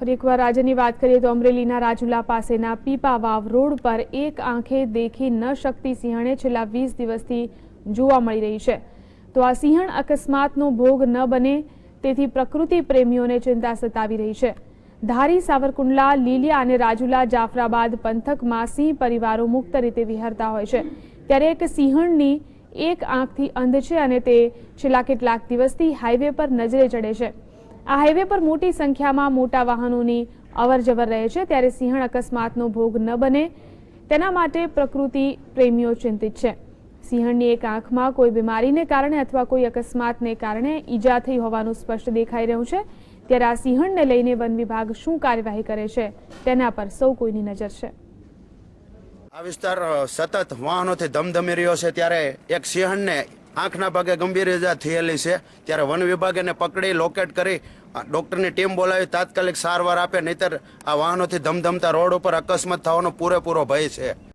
ફરી એકવાર રાજ્યની વાત કરીએ તો અમરેલીના રાજુલા પાસેના પીપા વાવ રોડ પર એક આંખે દેખી ન શકતી સિંહણે છેલ્લા વીસ દિવસથી જોવા મળી રહી છે. તો આ સિંહણ અકસ્માતનો ભોગ ન બને, તેથી પ્રકૃતિ પ્રેમીઓને ચિંતા સતાવી રહી છે. ધારી સાવરકુંડલા, લીલિયા અને રાજુલા જાફરાબાદ પંથકમાં સિંહ પરિવારો મુક્ત રીતે વિહરતા હોય છે. ત્યારે એક સિંહણની એક આંખથી અંધ છે અને તે છેલ્લા કેટલાક દિવસથી હાઈવે પર નજરે ચડે છે. આ હાઈવે પર મોટી સંખ્યામાં મોટા વાહનોની અવરજવર રહે છે. ત્યારે સિંહણ અકસ્માતનો ભોગ ન બને તેના માટે પ્રકૃતિ પ્રેમીઓ ચિંતિત છે. સિંહણની એક આંખમાં કોઈ બીમારીને કારણે અથવા કોઈ અકસ્માતને કારણે ઈજા થઈ હોવાનું સ્પષ્ટ દેખાઈ રહ્યું છે. ત્યારે આ સિંહણને લઈને વન વિભાગ શું કાર્યવાહી કરે છે તેના પર સૌ કોઈની નજર છે. આ વિસ્તાર સતત વાહનોથી ધમધમી રહ્યો છે. ત્યારે એક સિંહણને આંખના ભાગે ગંભીર ઇજા થયેલી છે. ત્યારે વન વિભાગ પકડી લોકેટ કરી ડોક્ટરની ટીમ બોલાવી, તાત્કાલિક સારવાર આપે, નહીતર આ વાહનોથી ધમધમતા રોડ ઉપર અકસ્માત થવાનો પૂરેપૂરો ભય છે.